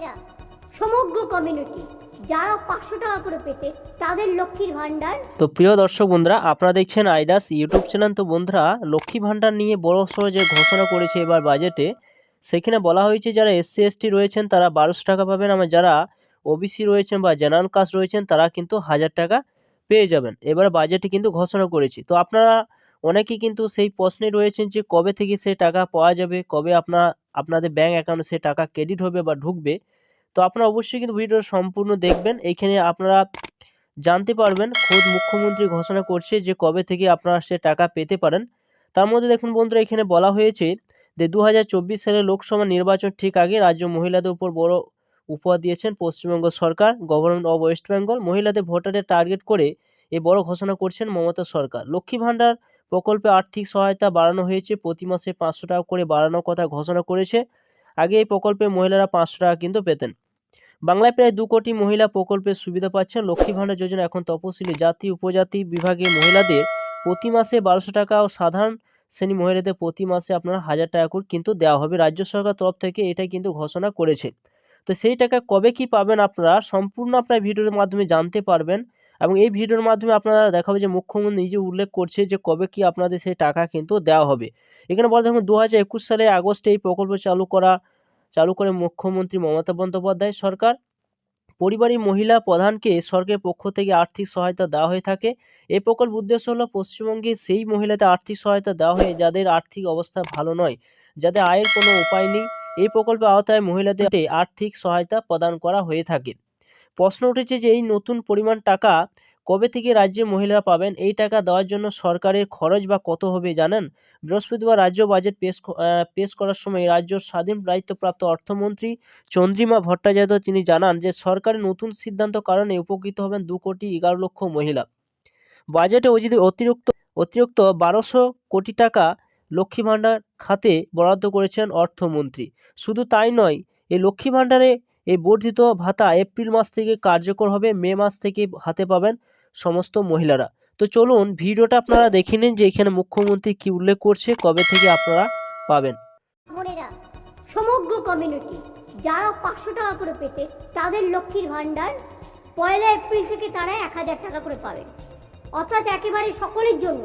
বোনেরা সমগ্র কমিউনিটি যারা পাঁচশো টাকা করে পেতে তাদের লক্ষ্মীর ভাণ্ডার। তো প্রিয় দর্শক বন্ধুরা, আপনারা দেখছেন আইদাস ইউটিউব চ্যানেল। তো বন্ধুরা, লক্ষ্মী ভাণ্ডার নিয়ে বড় সড়ো যে ঘোষণা করেছে এবার বাজেটে, সেখানে বলা হয়েছে যারা এসসি, এসটি রয়েছেন, তারা বারোশো টাকা পাবেন। আমার যারা ওবিসি রয়েছেন বা জেনারেল কাস্ট রয়েছেন, তারা কিন্তু হাজার টাকা পেয়ে যাবেন। এবার বাজেটে কিন্তু ঘোষণা করেছি। তো আপনারা অনেকেই কিন্তু সেই প্রশ্নে রয়েছেন যে, কবে থেকে সে টাকা পাওয়া যাবে, কবে আপনার আপনাদের ব্যাঙ্ক অ্যাকাউন্টে সে টাকা ক্রেডিট হবে বা ঢুকবে। তো আপনারা অবশ্যই কিন্তু ভিডিওটা সম্পূর্ণ দেখবেন। এইখানে আপনারা জানতে পারবেন, খোদ মুখ্যমন্ত্রী ঘোষণা করছে যে, কবে থেকে আপনারা সে টাকা পেতে পারেন। তার মধ্যে দেখুন বন্ধুরা, এখানে বলা হয়েছে যে দু সালে লোকসভা নির্বাচন ঠিক আগে রাজ্য মহিলাদের উপর বড় উপহার দিয়েছেন পশ্চিমবঙ্গ সরকার গভর্নমেন্ট অফ ওয়েস্ট বেঙ্গল মহিলাদের ভোটারের টার্গেট করে এই বড় ঘোষণা করছেন মমতা সরকার। লক্ষ্মী ভাণ্ডার প্রকল্পে আর্থিক সহায়তা বাড়ানো হয়েছে। প্রতি মাসে পাঁচশো টাকা করে বাড়ানোর কথা ঘোষণা করেছে। আগে এই প্রকল্পে মহিলারা পাঁচশো টাকা কিন্তু পেতেন। বাংলায় প্রায় দু কোটি মহিলা প্রকল্পের সুবিধা পাচ্ছেন। লক্ষ্মী ভাণ্ডার যোজনা এখন তপশিলি জাতি, উপজাতি বিভাগে মহিলাদের প্রতি মাসে বারোশো টাকা ও সাধারণ শ্রেণি মহিলাদের প্রতি মাসে আপনার হাজার টাকা করে কিন্তু দেওয়া হবে। রাজ্য সরকার তরফ থেকে এটাই কিন্তু ঘোষণা করেছে। তো সেই টাকা কবে কি পাবেন আপনারা? সম্পূর্ণ আপনার ভিডিওর মাধ্যমে জানতে পারবেন। এবং এই ভিডিওর মাধ্যমে আপনারা দেখাবে যে মুখ্যমন্ত্রী নিজে উল্লেখ করছে যে কবে কি আপনাদের সেই টাকা কিন্তু দেওয়া হবে। এখানে বলা দেখুন দু হাজার একুশ সালে আগস্টে এই প্রকল্প চালু করা, চালু করে মুখ্যমন্ত্রী মমতা বন্দ্যোপাধ্যায় সরকার। পরিবারী মহিলা প্রধানকে সরকারের পক্ষ থেকে আর্থিক সহায়তা দেওয়া হয়ে থাকে। এই প্রকল্প উদ্দেশ্য হলো পশ্চিমবঙ্গে সেই মহিলাদের আর্থিক সহায়তা দেওয়া হয় যাদের আর্থিক অবস্থা ভালো নয়, যাদের আয়ের কোনো উপায় নেই। এই প্রকল্পের আওতায় মহিলাদের আর্থিক সহায়তা প্রদান করা হয়ে থাকে। প্রশ্ন উঠেছে যে এই নতুন পরিমাণ টাকা কবে থেকে রাজ্যে মহিলারা পাবেন? এই টাকা দেওয়ার জন্য সরকারের খরচ বা কত হবে জানেন? বৃহস্পতিবার রাজ্য বাজেট পেশ পেশ করার সময় রাজ্য স্বাধীন দায়িত্বপ্রাপ্ত অর্থমন্ত্রী চন্দ্রিমা ভট্টাচার্য তিনি জানান যে সরকারের নতুন সিদ্ধান্ত কারণে উপকৃত হবেন দু কোটি এগারো লক্ষ মহিলা। বাজেটে অতিরিক্ত অতিরিক্ত বারোশো কোটি টাকা লক্ষ্মী ভাণ্ডার খাতে বরাদ্দ করেছেন অর্থমন্ত্রী। শুধু তাই নয়, এই লক্ষ্মী ভাণ্ডারে এই বর্ধিত ভাতা এপ্রিল মাস থেকে কার্যকর হবে, মে মাস থেকে হাতে পাবেন সমস্ত মহিলারা। তো চলুন ভিডিওটা আপনারা দেখে নিন যে এখানে মুখ্যমন্ত্রী কি উল্লেখ করছে, কবে থেকে আপনারা পাবেন। সমগ্র কমিউনিটি যারা পাঁচশো টাকা করে পেতে, তাদের লক্ষ্মীর ভাণ্ডার পয়লা এপ্রিল থেকে তারা এক হাজার টাকা করে পাবেন। অর্থাৎ একেবারে সকলের জন্য